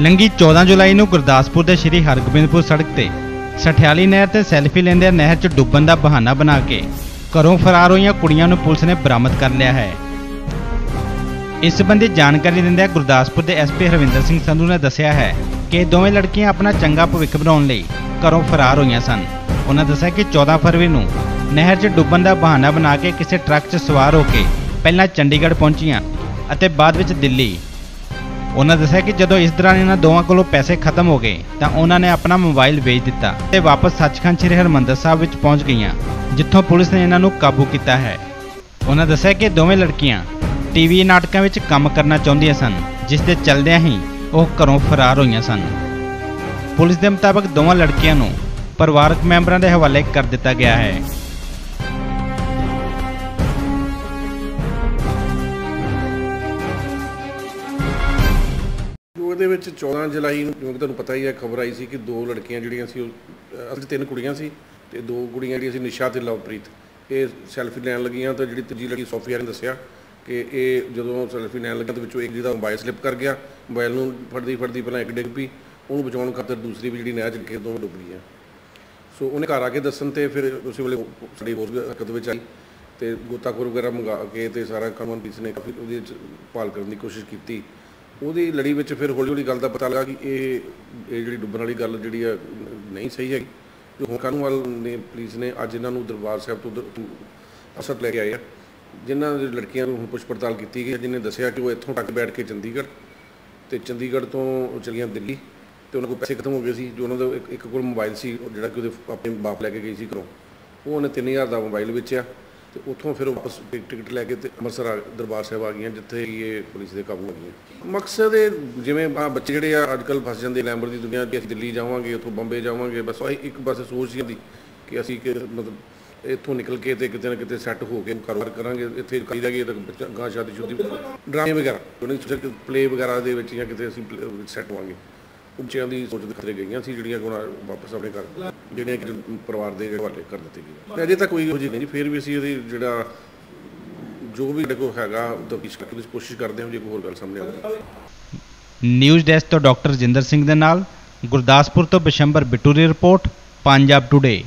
ਲੰਗੀ 14 ਜੁਲਾਈ ਨੂੰ ਗੁਰਦਾਸਪੁਰ ਦੇ ਸ਼੍ਰੀ ਹਰਗੋਬਿੰਦਪੁਰ ਸੜਕ ਤੇ ਸਠਿਆਲੀ ਨਹਿਰ ਤੇ ਸੈਲਫੀ ਲੈਂਦੇ ਨਹਿਰ 'ਚ ਡੁੱਬਣ ਦਾ ਬਹਾਨਾ ਬਣਾ ਕੇ ਘਰੋਂ ਫਰਾਰ ਹੋਈਆਂ ਕੁੜੀਆਂ ਨੂੰ ਪੁਲਿਸ ਨੇ ਬਰਾਮਦ ਕਰ ਲਿਆ ਹੈ। ਇਸ ਸੰਬੰਧੀ ਜਾਣਕਾਰੀ ਦਿੰਦਿਆਂ ਗੁਰਦਾਸਪੁਰ ਦੇ ਐਸਪੀ ਹਰਵਿੰਦਰ ਸਿੰਘ ਸੰਧੂ ਨੇ ਦੱਸਿਆ ਹੈ ਕਿ ਦੋਵੇਂ ਲੜਕੀਆਂ ਆਪਣਾ ਚੰਗਾ ਭਵਿੱਖ ਬਣਾਉਣ ਲਈ ਘਰੋਂ ਫਰਾਰ ਹੋਈਆਂ ਸਨ। ਉਹਨਾਂ ਦੱਸਿਆ ਕਿ 14 ਫਰਵਰੀ ਨੂੰ ਨਹਿਰ 'ਚ ਡੁੱਬਣ ਦਾ ਬਹਾਨਾ ਬਣਾ ਕੇ ਕਿਸੇ ਟਰੱਕ 'ਚ ਸਵਾਰ ਹੋ ਕੇ ਪਹਿਲਾਂ ਚੰਡੀਗੜ੍ਹ ਪਹੁੰਚੀਆਂ ਅਤੇ ਬਾਅਦ ਵਿੱਚ ਦਿੱਲੀ ਉਹਨਾਂ ਦੱਸਿਆ ਕਿ ਜਦੋਂ ਇਸ ਦੌਰਾਨ ਇਹਨਾਂ ਦੋਵਾਂ ਕੋਲੋਂ ਪੈਸੇ ਖਤਮ ਹੋ ਗਏ, ਤਾਂ ਉਹਨਾਂ ਨੇ ਆਪਣਾ ਮੋਬਾਈਲ ਵੇਚ ਦਿੱਤਾ ਤੇ ਵਾਪਸ ਸੱਚਖੰਡ ਸ੍ਰੀ ਹਰਿਮੰਦਰ ਸਾਹਿਬ ਵਿੱਚ ਪਹੁੰਚ ਗਈਆਂ, ਜਿੱਥੋਂ ਪੁਲਿਸ ਨੇ ਇਹਨਾਂ ਨੂੰ ਕਾਬੂ ਕੀਤਾ ਹੈ। ਉਹਨਾਂ ਦੱਸਿਆ ਕਿ ਦੋਵੇਂ ਲੜਕੀਆਂ ਟੀਵੀ ਨਾਟਕਾਂ ਵਿੱਚ ਕੰਮ ਕਰਨਾ ਚਾਹੁੰਦੀਆਂ ਸਨ, ਜਿਸ ਦੇ ਚੱਲਦਿਆਂ ਹੀ ਉਹ ਘਰੋਂ ਫਰਾਰ ਹੋਈਆਂ ਸਨ। ਪੁਲਿਸ ਦੇ ਮੁਤਾਬਕ ਦੋਵਾਂ ਲੜਕੀਆਂ ਨੂੰ ਪਰਿਵਾਰਕ ਮੈਂਬਰਾਂ ਦੇ ਹਵਾਲੇ ਕਰ ਦਿੱਤਾ ਗਿਆ ਹੈ। ਉਹਦੇ ਵਿੱਚ 14 ਜੁਲਾਈ ਨੂੰ, ਜਿਵੇਂ ਕਿ ਤੁਹਾਨੂੰ ਪਤਾ ਹੀ ਹੈ, ਖਬਰ ਆਈ ਸੀ ਕਿ ਦੋ ਲੜਕੀਆਂ ਜਿਹੜੀਆਂ ਸੀ ਉਹ ਅਹ ਅਸਲ ਤਿੰਨ ਕੁੜੀਆਂ ਸੀ ਤੇ ਦੋ ਕੁੜੀਆਂ ਜਿਹੜੀਆਂ ਸੀ ਨਿਸ਼ਾ ਤੇ ਲਵਪ੍ਰੀਤ। ਇਹ ਸੈਲਫੀ ਲੈਣ ਲੱਗੀਆਂ ਤਾਂ ਜਿਹੜੀ ਤੀਜੀ ਲੜਕੀ ਸੋਫੀਆ ਨੇ ਦੱਸਿਆ ਕਿ ਇਹ ਜਦੋਂ ਸੈਲਫੀ ਲੈਣ ਲੱਗਿਆ ਤਾਂ ਵਿੱਚੋਂ ਇੱਕ ਜਿਹਦਾ ਮੋਬਾਈਲ ਸਲਿੱਪ ਕਰ ਗਿਆ, ਮੋਬਾਈਲ ਨੂੰ ਫੜਦੀ ਫੜਦੀ ਪਹਿਲਾਂ ਇੱਕ ਡਿੱਗ ਪਈ, ਉਹਨੂੰ ਬਚਾਉਣ ਖਾਤਰ ਦੂਸਰੀ ਵੀ ਜਿਹੜੀ ਨਹਿਰ 'ਚ ਕੇ ਦੋਵੇਂ ਡੁੱਬ ਗਈਆਂ। ਸੋ ਉਹਨੇ ਘਰ ਆ ਕੇ ਦੱਸਣ ਤੇ ਫਿਰ ਉਸੇ ਵੇਲੇ ਸਾਡੀ ਹੋਰ ਹਰਕਤ ਵਿੱਚ ਆਈ ਤੇ ਗੋਤਾਖੋਰ ਵਗੈਰਾ ਮੰਗਾ ਕੇ ਤੇ ਸਾਰਾ ਕਮਨ ਪੀਸ ਨੇ ਕਾਫੀ ਉਹਦੇ ਵਿੱਚ ਭਾਲ ਕਰਨ ਦੀ ਕੋਸ਼ਿਸ਼ ਕੀਤੀ। ਉਹਦੀ ਲੜੀ ਵਿੱਚ ਫਿਰ ਹੌਲੀ ਹੌਲੀ ਗੱਲ ਦਾ ਪਤਾ ਲੱਗਾ ਕਿ ਇਹ ਇਹ ਜਿਹੜੀ ਡੁੱਬਣ ਵਾਲੀ ਗੱਲ ਜਿਹੜੀ ਆ, ਨਹੀਂ ਸਹੀ ਹੈਗੀ। ਜੋ ਹੁਣ ਕਾਨੂੰਵਾਲ ਨੇ, ਪੁਲਿਸ ਨੇ ਅੱਜ ਇਹਨਾਂ ਨੂੰ ਦਰਬਾਰ ਸਾਹਿਬ ਤੋਂ ਦਰ- ਅਸਤ ਲੈ ਕੇ ਆਏ ਆ। ਜਿਨ੍ਹਾਂ ਦੀ ਲੜਕੀਆਂ ਨੂੰ ਹੁਣ ਪੁੱਛ ਪੜਤਾਲ ਕੀਤੀ ਗਈ ਹੈ ਜਿਨੇ ਦੱਸਿਆ ਕਿ ਉਹ ਇੱਥੋਂ ਟੱਕ ਬੈਠ ਕੇ ਚੰਡੀਗੜ੍ਹ ਤੇ ਚੰਡੀਗੜ੍ਹ ਤੋਂ ਚਲੀਆਂ ਦਿੱਲੀ ਤੇ ਉਹਨਾਂ ਕੋਲ ਪੈਸੇ ਖਤਮ ਹੋ ਗਏ ਸੀ, ਜੋ ਉਹਨਾਂ ਦਾ ਇੱਕ- ਕੋਲ ਮੋਬਾਈਲ ਸੀ ਉਹ ਜਿਹੜਾ ਕਿ ਉਹਦੇ ਆਪਣੇ ਬਾਪ ਲੈ ਕੇ ਗਈ ਸੀ ਘਰੋਂ। ਉਹ ਉਹਨੇ 3000 ਦਾ ਮੋਬਾਈਲ ਵੇਚਿਆ। ਤੇ ਉੱਥੋਂ ਫਿਰ ਵਾਪਸ ਟਿਕਟ ਲੈ ਕੇ ਤੇ ਅੰਮ੍ਰਿਤਸਰ ਆ- ਦਰਬਾਰ ਸਾਹਿਬ ਆ ਗਈਆਂ, ਜਿੱਥੇ ਇਹ ਪੁਲਿਸ ਦੇ ਕਾਬੂ ਆ ਗਈਆਂ ਮਕਸਦ ਇਹ ਜਿਵੇਂ ਆ ਬੱਚੇ ਜਿਹੜੇ ਆ ਅੱਜ ਕੱਲ੍ਹ ਫਸ ਜਾਂਦੇ ਲੈਂਬਰ ਦੀ ਦੁਨੀਆ ਕਿ ਅਸੀਂ ਦਿੱਲੀ ਜਾਵਾਂਗੇ, ਉੱਥੋਂ ਬੰਬੇ ਜਾਵਾਂਗੇ, ਬਸ ਉਹ ਇੱਕ ਪਾਸੇ ਸੋਚ ਸੀ ਉਹਦੀ ਕਿ ਅਸੀਂ ਕਿ ਮਤਲਬ ਇੱਥੋਂ ਨਿਕਲ ਕੇ ਤੇ ਕਿਤੇ ਨਾ ਕਿਤੇ ਸੈੱਟ ਹੋ ਕੇ ਕਾਰੋਬਾਰ ਕਰਾਂਗੇ, ਇੱਥੇ ਕਰੀ ਜਾਗੇ ਤਾਂ ਬੱਚਾ ਗਾਂ ਸ਼ਾਦੀ ਸ਼ੁਦੀ ਡਰਾਮੇ ਵਗੈਰਾ, ਉਹਨੇ ਸੋਚਿਆ ਕਿ ਪਲੇ ਵਗੈਰਾ ਦੇ ਵਿੱਚ ਜਾਂ ਕਿਤੇ ਅਸੀਂ ਸੈੱਟ ਹੋਵਾਂਗੇ। ਬੱਚਿਆਂ ਦੀ ਸੋਚ ਦੇ ਖਤਰੇ ਗਈਆਂ ਸੀ, ਜਿਹੜੀਆਂ ਹੁਣ ਵਾਪਸ ਆਪਣੇ ਘਰ। ਜਿਹੜੀਆਂ ਕਿ ਪਰਿਵਾਰ ਦੇ ਹਵਾਲੇ ਕਰ ਦਿੱਤੀ ਗਈਆਂ ਤੇ ਅਜੇ ਤੱਕ ਕੋਈ ਇਹੋ ਨਹੀਂ, ਫਿਰ ਵੀ ਅਸੀਂ ਇਹਦੀ ਜਿਹੜਾ ਜੋ ਵੀ ਸਾਡੇ ਹੈਗਾ ਤਫਤੀਸ਼ ਕਰਨ ਦੀ ਕੋਸ਼ਿਸ਼ ਕਰਦੇ ਹਾਂ ਜੇ ਕੋਈ ਹੋਰ ਗੱਲ ਸਾਹਮਣੇ ਆਉਂਦੀ ਨਿਊਜ਼ ਡੈਸਕ ਤੋਂ ਡਾਕਟਰ ਜਿੰਦਰ ਸਿੰਘ ਦੇ ਨਾਲ, ਗੁਰਦਾਸਪੁਰ ਤੋਂ ਬਿਸ਼ੰਬਰ ਬਿੱਟੂ ਦੀ ਰਿਪੋਰਟ, ਪੰਜਾਬ ਟੁਡੇ